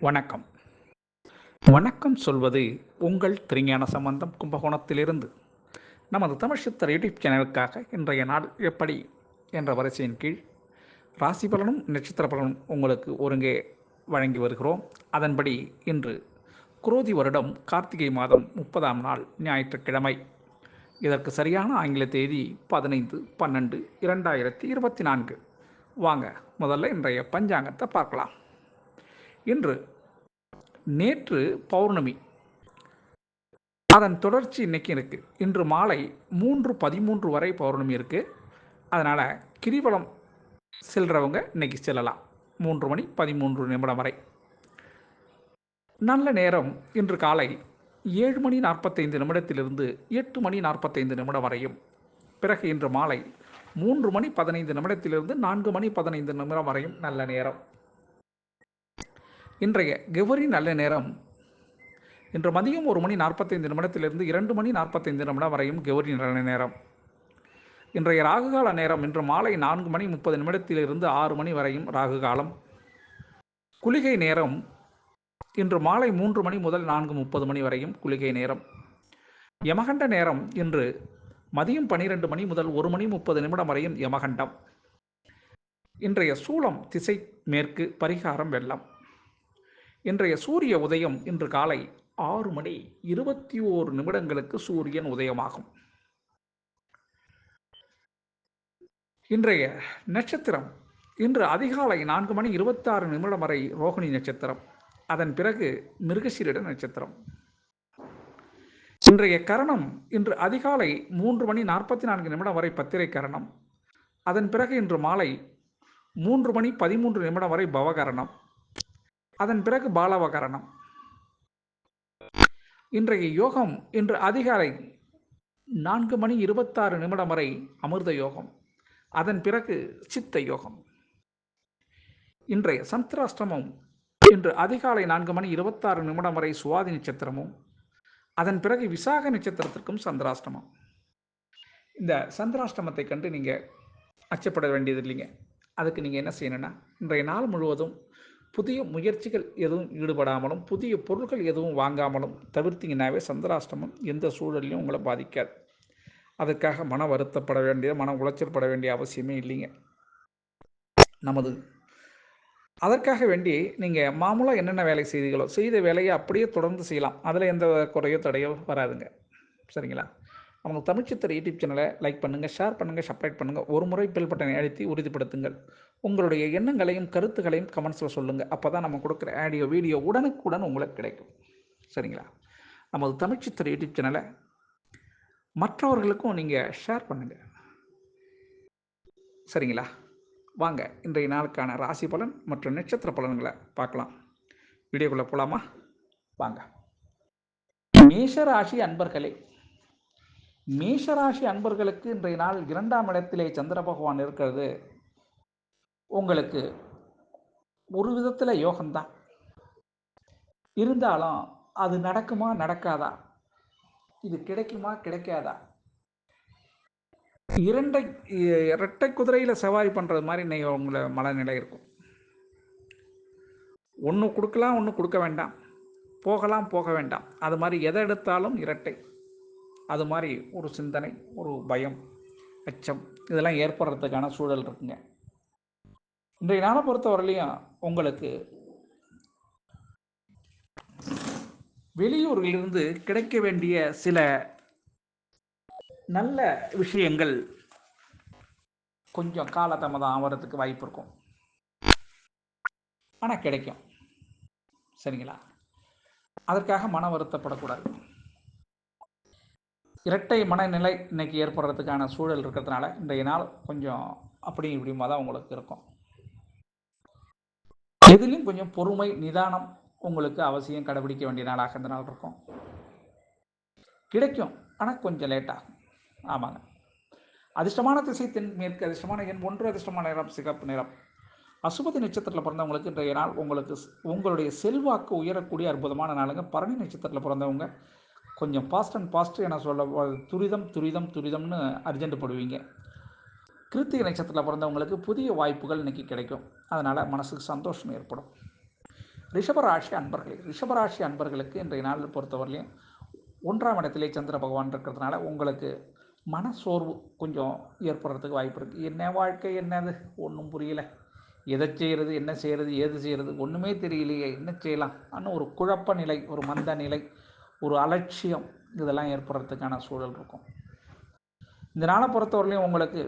வணக்கம். வணக்கம் சொல்வது உங்கள் திருஞான சம்பந்தம் கும்பகோணத்திலிருந்து. நமது தமிழ் சித்தர் யூடியூப் சேனலுக்காக இன்றைய நாள் எப்படி என்ற வரிசையின் கீழ் ராசி பலனும் நட்சத்திர பலனும் உங்களுக்கு ஒருங்கே வழங்கி வருகிறோம். அதன்படி இன்று குரோதி வருடம் கார்த்திகை மாதம் முப்பதாம் நாள் ஞாயிற்றுக்கிழமை. இதற்கு சரியான ஆங்கில தேதி பதினைந்து பன்னெண்டு இரண்டாயிரத்தி இருபத்தி நான்கு. வாங்க முதல்ல இன்றைய பஞ்சாங்கத்தை பார்க்கலாம். இன்று நேற்று பௌர்ணமி. அதன் தொடர்ச்சி இன்னைக்கு இருக்கு. இன்று மாலை மூன்று பதிமூன்று வரை பௌர்ணமி இருக்கு. அதனால் கிரிவலம் செல்றவங்க இன்னைக்கு செல்லலாம். மூன்று மணி பதிமூன்று நிமிடம் வரை. நல்ல நேரம். இன்று காலை ஏழு மணி நாற்பத்தைந்து நிமிடத்திலிருந்து எட்டு மணி நாற்பத்தைந்து நிமிடம் வரையும். பிறகு இன்று மாலை மூன்று மணி பதினைந்து நிமிடத்திலிருந்து நான்கு மணி பதினைந்து நிமிடம் வரையும் நல்ல நேரம். இன்றைய கெவரி நல்ல நேரம். இன்று மதியம் ஒரு மணி நாற்பத்தைந்து நிமிடத்திலிருந்து இரண்டு மணி நாற்பத்தைந்து நிமிடம் வரையும் கெவரி நல்ல நேரம். இன்றைய ராகுகால நேரம் இன்று மாலை நான்கு மணி முப்பது நிமிடத்திலிருந்து ஆறு மணி வரையும் ராகு காலம் குளிகை நேரம் இன்று மாலை மூன்று மணி முதல் நான்கு முப்பது மணி வரையும் குளிகை நேரம். யமகண்ட நேரம் இன்று மதியம் பனிரெண்டு மணி முதல் ஒரு மணி முப்பது நிமிடம் வரையும் யமகண்டம். இன்றைய சூளம் திசை மேற்கு பரிகாரம் வெள்ளம். இன்றைய சூரிய உதயம் இன்று காலை ஆறு மணி இருபத்தி ஓரு நிமிடங்களுக்கு சூரியன் உதயமாகும். இன்றைய நட்சத்திரம் இன்று அதிகாலை நான்கு மணி இருபத்தாறு நிமிடம் வரை ரோகிணி நட்சத்திரம் அதன் பிறகு மிருகசீரிட நட்சத்திரம். இன்றைய கரணம் இன்று அதிகாலை மூன்று மணி நாற்பத்தி நான்கு நிமிடம் வரை பத்திரை கரணம் அதன் பிறகு இன்று மாலை மூன்று மணி பதிமூன்று நிமிடம் வரை பவகரணம். அதன் பிறகு பாலவகரணம். இன்றைய யோகம் இன்று அதிகாலை நான்கு மணி இருபத்தாறு நிமிடம் வரை அமிர்த யோகம். அதன் பிறகு சித்த யோகம். இன்றைய சந்திராஷ்டமம் இன்று அதிகாலை நான்கு மணி இருபத்தாறு நிமிடம் வரை சுவாதி நட்சத்திரமும் அதன் பிறகு விசாக நட்சத்திரத்திற்கும் சந்திராஷ்டமம். இந்த சந்திராஷ்டிரமத்தை கண்டு நீங்கள் அச்சப்பட வேண்டியது இல்லைங்க அதுக்கு நீங்கள் என்ன செய்யணும்னா இன்றைய நாள் முழுவதும் புதிய முயற்சிகள் எதுவும் ஈடுபடாமலும் புதிய பொருட்கள் எதுவும் வாங்காமலும் தவிர்த்திங்கனாவே சந்திராஷ்டமம் எந்த சூழலையும் உங்களை பாதிக்காது. அதுக்காக மன வருத்தப்பட வேண்டிய மன உளைச்சல் பட வேண்டிய அவசியமே இல்லைங்க. நமது அதற்காக வேண்டி நீங்கள் மாமூலாக என்னென்ன வேலை செய்தீங்களோ செய்த வேலையை அப்படியே தொடர்ந்து செய்யலாம். அதில் எந்த குறையோ தடையோ வராதுங்க. சரிங்களா? நமது தமிழ் சித்திர யூடியூப் சேனலை லைக் பண்ணுங்கள் ஷேர் பண்ணுங்கள் சப்ஸ்கிரைப் பண்ணுங்கள் ஒரு முறை பெல் பட்டனை அழுத்தி உறுதிப்படுத்துங்கள். உங்களுடைய எண்ணங்களையும் கருத்துக்களையும் கமெண்ட்ஸில் சொல்லுங்கள் அப்போ தான் நம்ம கொடுக்குற ஆடியோ வீடியோ உடனுக்குடன் உங்களுக்கு கிடைக்கும். சரிங்களா? நமது தமிழ்ச்சித்தர் யூடியூப் சேனலை மற்றவர்களுக்கும் நீங்கள் ஷேர் பண்ணுங்கள் சரிங்களா? வாங்க இன்றைய நாளுக்கான ராசி பலன் மற்றும் நட்சத்திர பலன்களை பார்க்கலாம். வீடியோக்குள்ளே போகலாமா வாங்க. மேஷராசி அன்பர்களே மேஷராசி அன்பர்களுக்கு இன்றைய நாள் இரண்டாம் இடத்திலே சந்திர பகவான் இருக்கிறது. உங்களுக்கு ஒரு விதத்தில் யோகம்தான். இருந்தாலும் அது நடக்குமா நடக்காதா? இது கிடைக்குமா கிடைக்காதா? இரண்டை இரட்டை குதிரையில் சவாரி பண்ணுறது மாதிரி இன்னைக்கு உங்களை மனநிலை இருக்கும். ஒன்று கொடுக்கலாம் ஒன்று கொடுக்க வேண்டாம். போகலாம் போக வேண்டாம். அது மாதிரி எதை எடுத்தாலும் இரட்டை. அது மாதிரி ஒரு சிந்தனை ஒரு பயம் அச்சம் இதெல்லாம் ஏற்படுறதுக்கான சூழல் இருக்குங்க. இன்றைய நாளை பொறுத்தவரையிலையும் உங்களுக்கு வெளியூர்களிலிருந்து கிடைக்க வேண்டிய சில நல்ல விஷயங்கள் கொஞ்சம் காலதாமதம் ஆகிறதுக்கு வாய்ப்பு இருக்கும். ஆனால் கிடைக்கும். சரிங்களா? அதற்காக மன வருத்தப்படக்கூடாது. இரட்டை மனநிலை இன்னைக்கு ஏற்படுறதுக்கான சூழல் இருக்கிறதுனால இன்றைய நாள் கொஞ்சம் அப்படி இப்படிமா தான் உங்களுக்கு இருக்கும். எதிலையும் கொஞ்சம் பொறுமை நிதானம் உங்களுக்கு அவசியம் கடைபிடிக்க வேண்டிய நாளாக இந்த நாள் இருக்கும். கிடைக்கும் ஆனால் கொஞ்சம் லேட்டாகும் ஆமாங்க. அதிர்ஷ்டமான திசை தென் மேற்கு அதிர்ஷ்டமான எண் ஒன்று அதிர்ஷ்டமான நிறம் சிகப்பு நிறம். அசுபதி நட்சத்திரத்தில் பிறந்தவங்களுக்கு இன்றைய நாள் உங்களுக்கு உங்களுடைய செல்வாக்கு உயரக்கூடிய அற்புதமான நாளுங்க. பரணி நட்சத்திரத்தில் பிறந்தவங்க கொஞ்சம் ஃபாஸ்ட் அண்ட் ஃபாஸ்ட்டு என சொல்ல துரிதம் துரிதம் துரிதம்னு அர்ஜென்ட் படுவீங்க. கிருத்திகை நட்சத்திரத்தில் பிறந்தவங்களுக்கு புதிய வாய்ப்புகள் இன்றைக்கி கிடைக்கும். அதனால் மனசுக்கு சந்தோஷம் ஏற்படும். ரிஷபராசி அன்பர்களே ரிஷபராசி அன்பர்களுக்கு இன்றைய நாள் பொறுத்தவரையிலையும் ஒன்றாம் இடத்திலே சந்திர பகவான் இருக்கிறதுனால உங்களுக்கு மன சோர்வு கொஞ்சம் ஏற்படுறதுக்கு வாய்ப்பு இருக்குது என்ன வாழ்க்கை என்னது? ஒன்றும் புரியல. எதை செய்கிறது என்ன செய்கிறது ஏது செய்கிறது ஒன்றுமே தெரியலையே என்ன செய்யலாம்? ஆனால் ஒரு குழப்ப நிலை ஒரு மந்த நிலை ஒரு அலட்சியம் இதெல்லாம் ஏற்படுறதுக்கான சூழல் இருக்கும். இந்த நாளை பொறுத்தவரையிலையும் உங்களுக்கு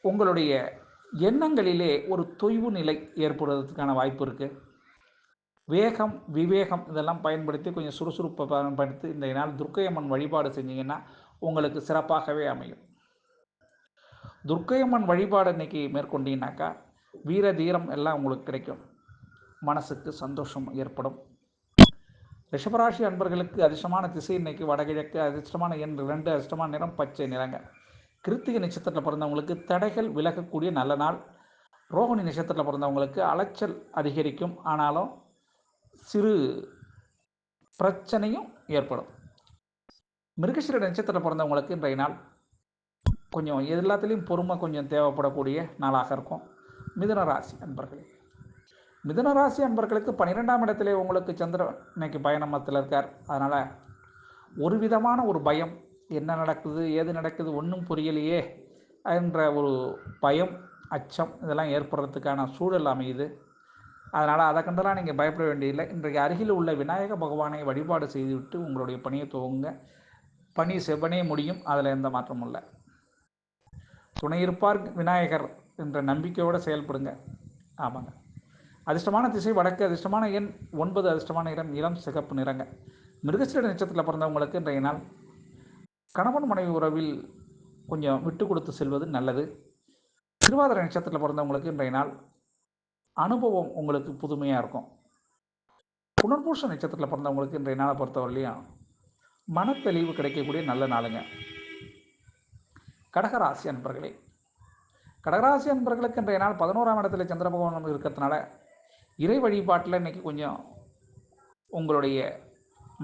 உங்களுடைய எண்ணங்களிலே ஒரு தொய்வு நிலை ஏற்படுறதுக்கான வாய்ப்பு இருக்குது வேகம் விவேகம் இதெல்லாம் பயன்படுத்தி கொஞ்சம் சுறுசுறுப்பை பயன்படுத்தி இந்த நாள் துர்க்கையம்மன் வழிபாடு செஞ்சீங்கன்னா உங்களுக்கு சிறப்பாகவே அமையும். துர்க்கையம்மன் வழிபாடு இன்னைக்கு மேற்கொண்டீங்கன்னாக்கா வீர தீரம் எல்லாம் உங்களுக்கு கிடைக்கும். மனசுக்கு சந்தோஷம் ஏற்படும். ரிஷபராசி அன்பர்களுக்கு அதிர்ஷ்டமான திசை இன்னைக்கு வடகிழக்கு அதிர்ஷ்டமான எண் ரெண்டு அதிர்ஷ்டமான நிறம் பச்சை நிறங்க. கிருத்திகை நட்சத்திரத்தில் பிறந்தவங்களுக்கு தடைகள் விலகக்கூடிய நல்ல நாள். ரோகிணி நட்சத்திரத்தில் பிறந்தவங்களுக்கு அலைச்சல் அதிகரிக்கும். ஆனாலும் சிறு பிரச்சனையும் ஏற்படும். மிருகசீர நட்சத்திரத்தில் பிறந்தவங்களுக்கு இன்றைய நாள் கொஞ்சம் எல்லாத்துலேயும் பொறுமை கொஞ்சம் தேவைப்படக்கூடிய நாளாக இருக்கும். மிதுன ராசி அன்பர்களே. மிதனராசி அன்பர்களுக்கு பன்னிரெண்டாம் இடத்திலே உங்களுக்கு சந்திரன் இன்னைக்கு பயணமத்தில் இருக்கார். அதனால் ஒரு விதமான ஒரு பயம் என்ன நடக்குது ஏது நடக்குது ஒன்றும் புரியலையே என்ற ஒரு பயம் அச்சம் இதெல்லாம் ஏற்படுறதுக்கான சூழல் அமையுது. அதனால் அதை கண்டெல்லாம் நீங்கள் பயப்பட வேண்டியதில்லை. இன்றைக்கு அருகில் உள்ள விநாயக பகவானை வழிபாடு செய்துவிட்டு உங்களுடைய பணியை துவங்க பணி செவ்வனே முடியும் அதில் எந்த மாற்றமும் இல்லை. துணை இருப்பார் விநாயகர் என்ற நம்பிக்கையோடு செயல்படுங்க. ஆமாங்க. அதிர்ஷ்டமான திசை வடக்கு அதிர்ஷ்டமான எண் ஒன்பது அதிர்ஷ்டமான இடம் இளம் சிகப்பு நிறங்க. மிருகசீட நட்சத்திரத்தில் பிறந்தவங்களுக்கு இன்றைய நாள் கணவன் மனைவி உறவில் கொஞ்சம் விட்டு கொடுத்து செல்வது நல்லது. திருவாதிரை நட்சத்திரத்தில் பிறந்தவங்களுக்கு இன்றைய நாள் அனுபவம் உங்களுக்கு புதுமையாக இருக்கும். புனர்பூஷ நட்சத்திரத்தில் பிறந்தவங்களுக்கு இன்றைய நாளை பொறுத்தவரையிலையும் மனத்தெளிவு கிடைக்கக்கூடிய நல்ல நாளுங்க. கடகராசி அன்பர்களே கடகராசி அன்பர்களுக்கு இன்றைய நாள் பதினோராம் இடத்துல சந்திர பகவான் இருக்கிறதுனால இறை வழிபாட்டில் இன்றைக்கி கொஞ்சம் உங்களுடைய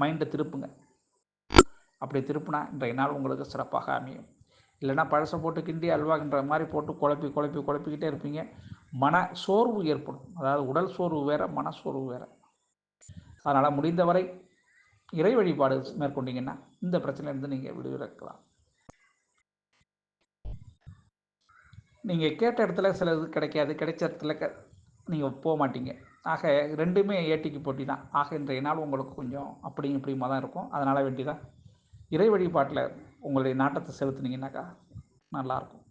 மைண்டை திருப்புங்க. அப்படி திருப்புனா இன்றைய நாள் உங்களுக்கு சிறப்பாக அமையும். இல்லைன்னா பழசை போட்டு கிண்டி அல்வான்ற மாதிரி போட்டு குழப்பி குழப்பி குழப்பிக்கிட்டே இருப்பீங்க. மன சோர்வு ஏற்படும். அதாவது உடல் சோர்வு வேறு மன சோர்வு வேறு. அதனால் முடிந்தவரை இறை வழிபாடு மேற்கொண்டீங்கன்னா இந்த பிரச்சனையிலேருந்து நீங்கள் விடுவிறக்கலாம் நீங்கள் கேட்ட இடத்துல சில இது கிடைக்காது. கிடைச்ச இடத்துல க நீங்கள் போக மாட்டீங்க ஆக ரெண்டுமே ஏட்டிக்கு போட்டி தான். ஆக இன்றைய நாள் உங்களுக்கு கொஞ்சம் அப்படியும் இப்படியுமா தான் இருக்கும். அதனால் வேண்டிதான் இறை வழிபாட்டில் உங்களுடைய நாட்டத்தை செலுத்துனீங்கன்னாக்கா நல்லாயிருக்கும்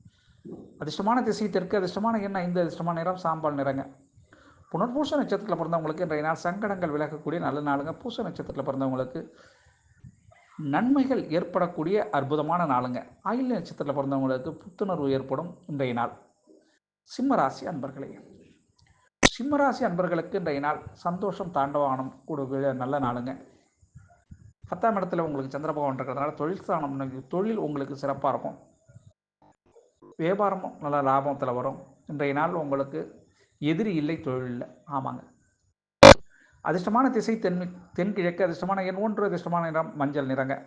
அதிர்ஷ்டமான திசை தெற்கு அதிர்ஷ்டமான எண்ணெய் இந்த அதிர்ஷ்டமான நிறம் சாம்பால் நிறங்க. புனர்பூச நட்சத்திரத்தில் பிறந்தவங்களுக்கு இன்றைய நாள் சங்கடங்கள் விலகக்கூடிய நல்ல நாளுங்க. பூச நட்சத்திரத்தில் பிறந்தவங்களுக்கு நன்மைகள் ஏற்படக்கூடிய அற்புதமான நாளுங்க. ஆயுள் நட்சத்திரத்தில் பிறந்தவங்களுக்கு புத்துணர்வு ஏற்படும் இன்றைய நாள். சிம்மராசி அன்பர்களே சிம்மராசி அன்பர்களுக்கு இன்றைய நாள் சந்தோஷம் தாண்டவானம் கூடிய நல்ல நாளுங்க. பத்தாம் இடத்துல உங்களுக்கு சந்திர பகவான் இருக்கிறதுனால தொழில் ஸ்தானம் தொழில் உங்களுக்கு சிறப்பாக இருக்கும். வியாபாரமும் நல்ல லாபத்தில் வரும். இன்றைய நாள் உங்களுக்கு எதிரி இல்லை தொழில் இல்லை. ஆமாங்க. அதிர்ஷ்டமான திசை தென் தென்கிழக்கு அதிர்ஷ்டமான எண் ஒன்று அதிர்ஷ்டமான நிறம் மஞ்சள் நிறங்க.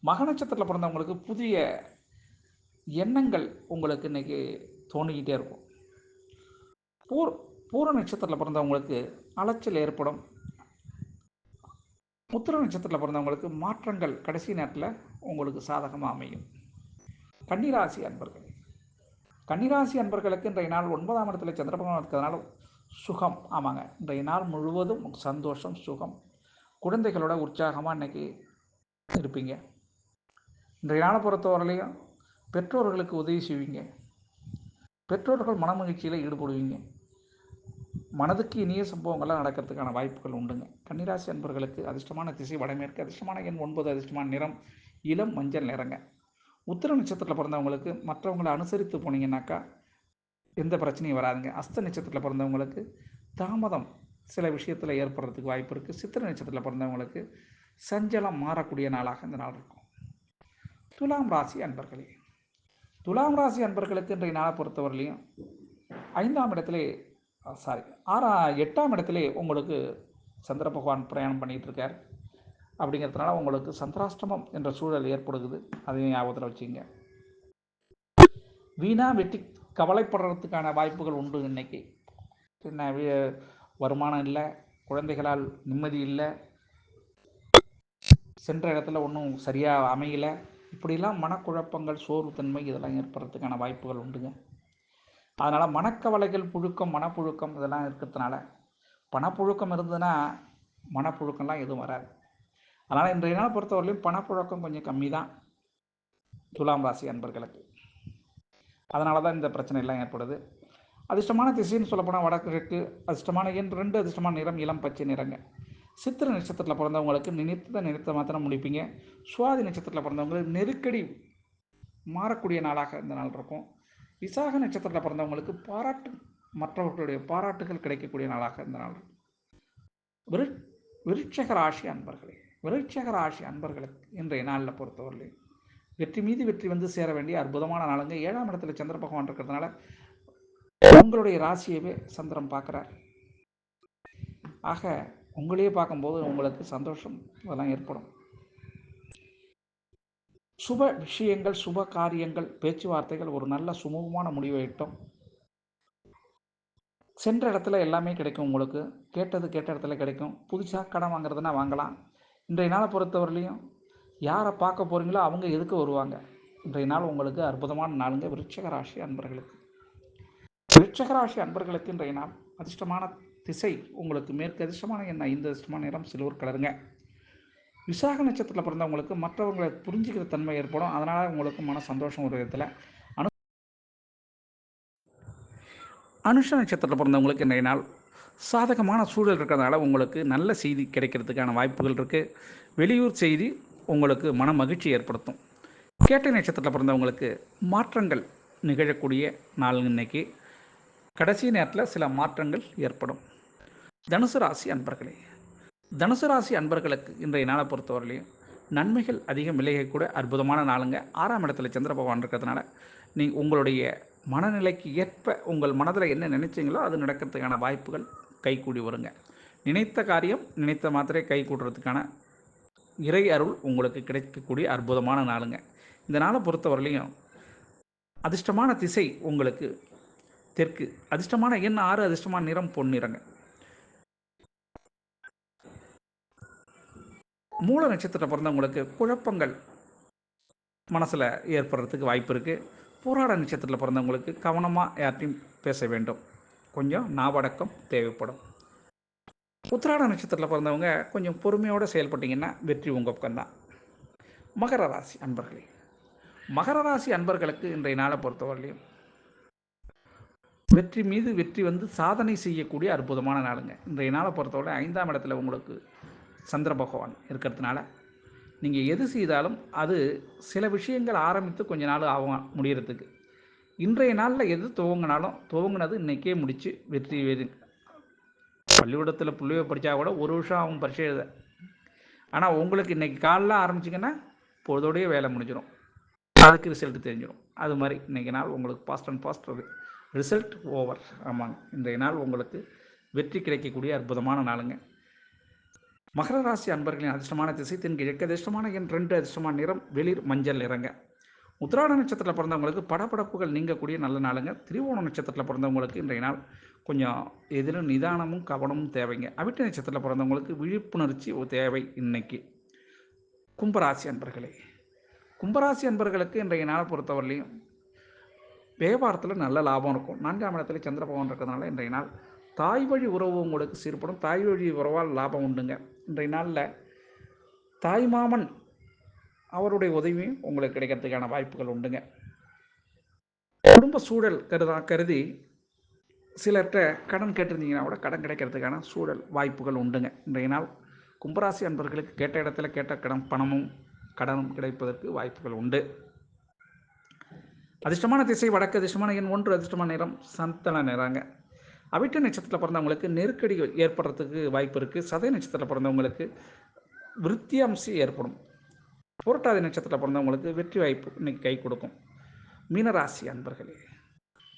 மக நட்சத்திரத்தில் பிறந்தவங்களுக்கு புதிய எண்ணங்கள் உங்களுக்கு இன்றைக்கி தோணிக்கிட்டே இருக்கும். போர் பூர நட்சத்திரத்தில் பிறந்தவங்களுக்கு அலைச்சல் ஏற்படும். உத்திர நட்சத்திரத்தில் பிறந்தவங்களுக்கு மாற்றங்கள் கடைசி நேரத்தில் உங்களுக்கு சாதகமாக அமையும். கன்னிராசி அன்பர்கள். கன்னிராசி அன்பர்களுக்கு இன்றைய நாள் ஒன்பதாம் இடத்துல சந்திரபகவான் இருக்கிறதுனால சுகம். ஆமாங்க. இன்றைய நாள் முழுவதும் சந்தோஷம் சுகம். குழந்தைகளோட உற்சாகமாக இன்றைக்கி இருப்பீங்க. இன்றைய நாளை பொறுத்தவரையிலையும் பெற்றோர்களுக்கு உதவி செய்வீங்க. பெற்றோர்கள் மனமகிழ்ச்சியில் ஈடுபடுவீங்க. மனதுக்கு இனிய சம்பவங்கள்லாம் நடக்கிறதுக்கான வாய்ப்புகள் உண்டுங்க. கன்னிராசி அன்பர்களுக்கு அதிர்ஷ்டமான திசை வடமேற்கு அதிர்ஷ்டமான எண் ஒன்பது அதிர்ஷ்டமான நிறம் இளம் மஞ்சள் நிறங்க. உத்திர நட்சத்திரத்தில் பிறந்தவங்களுக்கு மற்றவங்களை அனுசரித்து போனீங்கன்னாக்கா எந்த பிரச்சனையும் வராதுங்க. அஸ்த நட்சத்திரத்தில் பிறந்தவங்களுக்கு தாமதம் சில விஷயத்தில் ஏற்படுறதுக்கு வாய்ப்பு இருக்குது சித்திர நட்சத்திரத்தில் பிறந்தவங்களுக்கு சஞ்சலம் மாறக்கூடிய நாளாக இந்த நாள் இருக்கும். துலாம் ராசி அன்பர்களே துலாம் ராசி அன்பர்களுக்கு இன்றைய நாளை பொறுத்தவரையிலையும் ஐந்தாம் இடத்துல சாரி ஆறா எட்டாம் இடத்திலே உங்களுக்கு சந்திர பகவான் பிரயாணம் பண்ணிகிட்டு இருக்கார் அப்படிங்கிறதுனால உங்களுக்கு சந்திராஷ்டமம் என்ற சூழல் ஏற்படுகுது. அதையும் ஞாபகத்தில் வச்சுங்க. வீணா வெட்டி கவலைப்படுறதுக்கான வாய்ப்புகள் உண்டு இன்னைக்கு. என்ன வருமானம் இல்லை குழந்தைகளால் நிம்மதி இல்லை சென்ற இடத்துல ஒன்றும் சரியாக அமையலை. இப்படிலாம் மனக்குழப்பங்கள் சோர்வுத்தன்மை இதெல்லாம் ஏற்படுறதுக்கான வாய்ப்புகள் உண்டுங்க. அதனால் மனக்கவலைகள் புழுக்கம் மனப்புழுக்கம் இதெல்லாம் இருக்கிறதுனால பணப்புழுக்கம் இருந்ததுன்னா மனப்புழுக்கம்லாம் எதுவும் வராது. அதனால் இன்றைய நாள் பொறுத்தவரையிலும் பணப்புழக்கம் கொஞ்சம் கம்மி தான் துலாம் ராசி அன்பர்களுக்கு. அதனால தான் இந்த பிரச்சனை எல்லாம் ஏற்படுது. அதிர்ஷ்டமான திசைன்னு சொல்லப்போனால் வடகிழக்கு அதிர்ஷ்டமான எண் ரெண்டு அதிர்ஷ்டமான நிறம் இளம் பச்சை நிறங்க. சித்திர நட்சத்திரத்தில் பிறந்தவங்களுக்கு நினைத்ததை நினைத்த மாத்திரம் முடிப்பீங்க. சுவாதி நட்சத்திரத்தில் பிறந்தவங்களுக்கு நெருக்கடி மாறக்கூடிய நாளாக இந்த நாள் இருக்கும். விசாக நட்சத்திரத்தில் பிறந்தவங்களுக்கு பாராட்டு மற்றவர்களுடைய பாராட்டுகள் கிடைக்கக்கூடிய நாளாக இந்த நாள். விரு விருட்சக ராசி அன்பர்களே விருட்சக ராசி அன்பர்களுக்கு இன்றைய நாளில் பொறுத்தவரையிலே வெற்றி மீது வெற்றி வந்து சேர வேண்டிய அற்புதமான நாளுங்க. ஏழாம் இடத்துல சந்திர பகவான் இருக்கிறதுனால உங்களுடைய ராசியவே சந்திரன் பார்க்குறார். ஆக உங்களையே பார்க்கும்போது உங்களுக்கு சந்தோஷம் அதெல்லாம் ஏற்படும். சுப விஷயங்கள் சுப காரியங்கள் பேச்சுவார்த்தைகள் ஒரு நல்ல சுமூகமான முடிவை எட்டும் சென்ற இடத்துல எல்லாமே கிடைக்கும் உங்களுக்கு. கேட்டது கேட்ட இடத்துல கிடைக்கும். புதுசாக கடன் வாங்குறதுனா வாங்கலாம். இன்றைய நாளை பொறுத்தவரையிலையும் யாரை பார்க்க போகிறீங்களோ அவங்க எதுக்கு வருவாங்க? இன்றைய நாள் உங்களுக்கு அற்புதமான நாளுங்க. விருட்சக ராசி அன்பர்களுக்கு. விருட்சக ராசி அன்பர்களுக்கு இன்றைய நாள் அதிர்ஷ்டமான திசை உங்களுக்கு மேற்கு அதிர்ஷ்டமான என்ன ஐந்து அதிர்ஷ்டமான நிறம் சிலுவர் கலருங்க. விசாக நட்சத்திரத்தில் பிறந்தவங்களுக்கு மற்றவங்களை புரிஞ்சுக்கிற தன்மை ஏற்படும். அதனால் உங்களுக்கு மன சந்தோஷம் ஒரு விதத்தில். அனு அனுஷ நட்சத்திரத்தில் பிறந்தவங்களுக்கு இன்றைய நாள் சாதகமான சூழல் இருக்கிறதுனால உங்களுக்கு நல்ல செய்தி கிடைக்கிறதுக்கான வாய்ப்புகள் இருக்குது வெளியூர் செய்தி உங்களுக்கு மன மகிழ்ச்சி ஏற்படுத்தும். கேட்டை நட்சத்திரத்தில் பிறந்தவங்களுக்கு மாற்றங்கள் நிகழக்கூடிய நாள் இன்னைக்கு கடைசி நேரத்தில் சில மாற்றங்கள் ஏற்படும். தனுசு ராசி அன்பர்களே தனுசு ராசி அன்பர்களுக்கு இன்றைய நாளை பொறுத்தவரையிலையும் நன்மைகள் அதிகம் விலகக்கூட அற்புதமான நாளுங்க. ஆறாம் இடத்துல சந்திர பகவான் இருக்கிறதுனால நீ உங்களுடைய மனநிலைக்கு ஏற்ப உங்கள் மனதில் என்ன நினைச்சிங்களோ அது நடக்கிறதுக்கான வாய்ப்புகள் கைகூடி வருங்க. நினைத்த காரியம் நினைத்த மாத்திரை கை கூடுறதுக்கான இறை அருள் உங்களுக்கு கிடைக்கக்கூடிய அற்புதமான நாளுங்க. இந்த நாளை பொறுத்தவரையிலையும் அதிர்ஷ்டமான திசை உங்களுக்கு தெற்கு. அதிர்ஷ்டமான எண் ஆறு அதிர்ஷ்டமான நிறம் பொன்னிறங்க. மூல நட்சத்திரம் பிறந்தவங்களுக்கு குழப்பங்கள் மனசில் ஏற்படுறதுக்கு வாய்ப்பு இருக்குது போராட நட்சத்திரத்தில் பிறந்தவங்களுக்கு கவனமாக யார்ட்டையும் பேச வேண்டும். கொஞ்சம் நாவடக்கம் தேவைப்படும். உத்திராட நட்சத்திரத்தில் பிறந்தவங்க கொஞ்சம் பொறுமையோடு செயல்பட்டிங்கன்னா வெற்றி உங்கள் பக்கம்தான் மகர ராசி அன்பர்களே மகர ராசி அன்பர்களுக்கு இன்றைய நாளை பொறுத்தவரையிலையும் வெற்றி மீது வெற்றி வந்து சாதனை செய்யக்கூடிய அற்புதமான நாளுங்க. இன்றைய நாளை பொறுத்தவரை ஐந்தாம் இடத்துல உங்களுக்கு சந்திர பகவான் இருக்கிறதுனால நீங்கள் எது செய்தாலும் அது சில விஷயங்கள் ஆரம்பித்து கொஞ்ச நாள் ஆகும் முடிகிறதுக்கு இன்றைய நாளில் எது துவங்கினாலும் துவங்கினது இன்றைக்கே முடித்து வெற்றி வெறு. பள்ளிக்கூடத்தில் பிள்ளைய படித்தா கூட ஒரு வருஷம் ஆகும் பரிசு எழுத. ஆனால் உங்களுக்கு இன்றைக்கி காலைல ஆரம்பிச்சிங்கன்னா பொழுதோடையே வேலை முடிஞ்சிடும் அதுக்கு ரிசல்ட் தெரிஞ்சிடும் அது மாதிரி இன்றைக்கி நாள் உங்களுக்கு fast and fast result over ஆமாங்க. இன்றைய நாள் உங்களுக்கு வெற்றி கிடைக்கக்கூடிய அற்புதமான நாளுங்க. மகர ராசி அன்பர்களின் அதிர்ஷ்டமான திசை தென்கிழக்கு அதிர்ஷ்டமான என் ரெண்டு அதிர்ஷ்டமான நிறம் வெளிர் மஞ்சள் நிறங்க. உத்திராட நட்சத்திரத்தில் பிறந்தவங்களுக்கு படப்படப்புகள் நீங்கக்கூடிய நல்ல நாளுங்க. திரிவோண நட்சத்திரத்தில் பிறந்தவங்களுக்கு இன்றைய நாள் கொஞ்சம் எதிரும் நிதானமும் கவனமும் தேவைங்க. அவிட்ட நட்சத்திரத்தில் பிறந்தவங்களுக்கு விழிப்புணர்ச்சி தேவை இன்னைக்கு. கும்பராசி அன்பர்களே கும்பராசி அன்பர்களுக்கு இன்றைய நாள் பொறுத்தவரையிலையும் வியாபாரத்தில் நல்ல லாபம் இருக்கும். நான்காம் இடத்துல சந்திர பகவான் இருக்கிறதுனால இன்றைய நாள் தாய் வழி உறவு உங்களுக்கு சீர்படும். தாய் வழி உறவால் லாபம் உண்டுங்க. இன்றைய நாளில் தாய்மாமன் அவருடைய உதவியும் உங்களுக்கு கிடைக்கிறதுக்கான வாய்ப்புகள் உண்டுங்க. குடும்ப சூழல் கருதா கருதி சிலர்கிட்ட கடன் கேட்டிருந்தீங்கன்னா கூட கடன் கிடைக்கிறதுக்கான சூழல் வாய்ப்புகள் உண்டுங்க. இன்றைய நாள் கும்பராசி அன்பர்களுக்கு கேட்ட இடத்துல கேட்ட கடன் பணமும் கடனும் கிடைப்பதற்கு வாய்ப்புகள் உண்டு. அதிர்ஷ்டமான திசை வடக்கு அதிர்ஷ்டமான எண் ஒன்று அதிர்ஷ்டமான நிறம் சந்தன நிறாங்க. அவிட்ட நட்சத்திரத்தில் பிறந்தவங்களுக்கு நெருக்கடி ஏற்படுறதுக்கு வாய்ப்பு இருக்குது சதய நட்சத்திரத்தில் பிறந்தவங்களுக்கு விருத்தியாம்சி ஏற்படும். புரட்டாதி நட்சத்திரத்தில் பிறந்தவங்களுக்கு வெற்றி வாய்ப்பு இன்னைக்கு கை கொடுக்கும். மீனராசி அன்பர்களே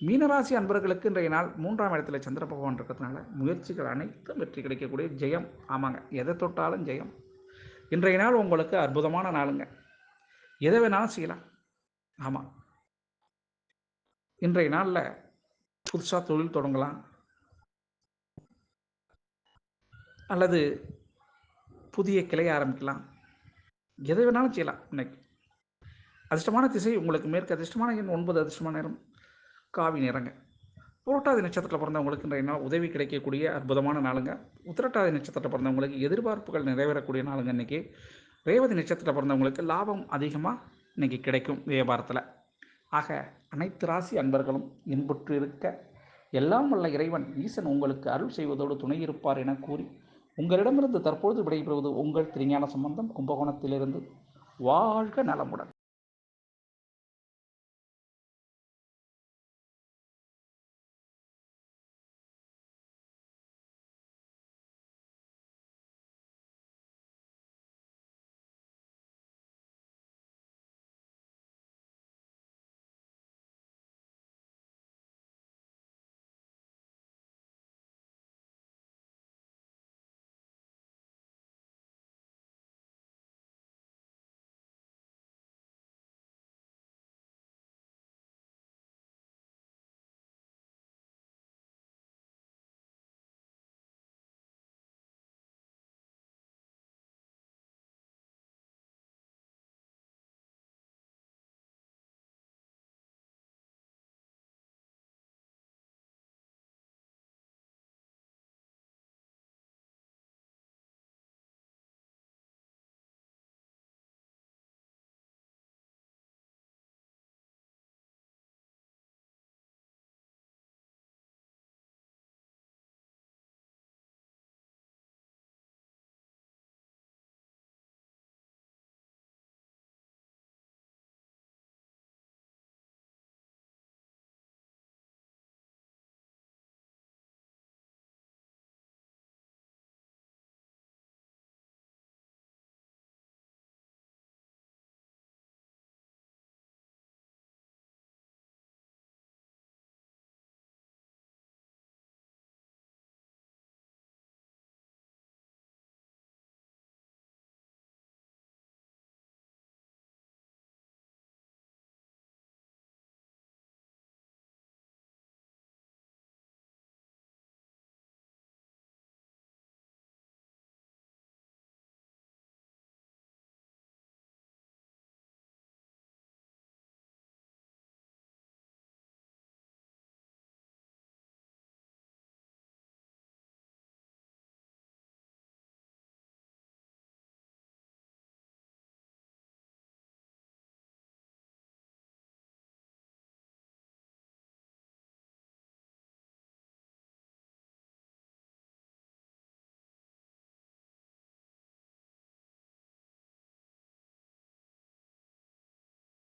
மீனராசி அன்பர்களுக்கு இன்றைய நாள் மூன்றாம் இடத்துல சந்திர பகவான் இருக்கிறதுனால முயற்சிகள் அனைத்தும் வெற்றி கிடைக்கக்கூடிய ஜெயம். ஆமாங்க எதை தொட்டாலும் ஜெயம். இன்றைய நாள் உங்களுக்கு அற்புதமான நாளுங்க. எதை வேணாலும் செய்யலாம். ஆமாம் இன்றைய நாளில் புதுசாக தொழில் தொடங்கலாம். அல்லது புதிய கிளை ஆரம்பிக்கலாம். எதை வேணாலும் செய்யலாம் இன்னைக்கு. அதிர்ஷ்டமான திசை உங்களுக்கு மேற்கு அதிர்ஷ்டமான எண் ஒன்பது அதிர்ஷ்டமான நேரம். காவி நிறங்க புரட்டாதி நட்சத்திரத்தில் பிறந்தவங்களுக்கு இன்றைய நாள் உதவி கிடைக்கக்கூடிய அற்புதமான நாளுங்க. உத்திரட்டாதி நட்சத்திரத்தில் பிறந்தவங்களுக்கு எதிர்பார்ப்புகள் நிறைவேறக்கூடிய நாளுங்க இன்றைக்கி ரேவதி நட்சத்திரத்தில் பிறந்தவங்களுக்கு லாபம் அதிகமாக இன்றைக்கி கிடைக்கும் வியாபாரத்தில். ஆக அனைத்து ராசி அன்பர்களும் இன்புற்று இருக்க எல்லாம் வல்ல இறைவன் ஈசன் உங்களுக்கு அருள் செய்வதோடு துணை இருப்பார் என கூறி உங்களிடமிருந்து தற்பொழுது விடைபெறுவது உங்கள் திருஞான சம்பந்தம் கும்பகோணத்திலிருந்து. வாழ்க நலமுடன்.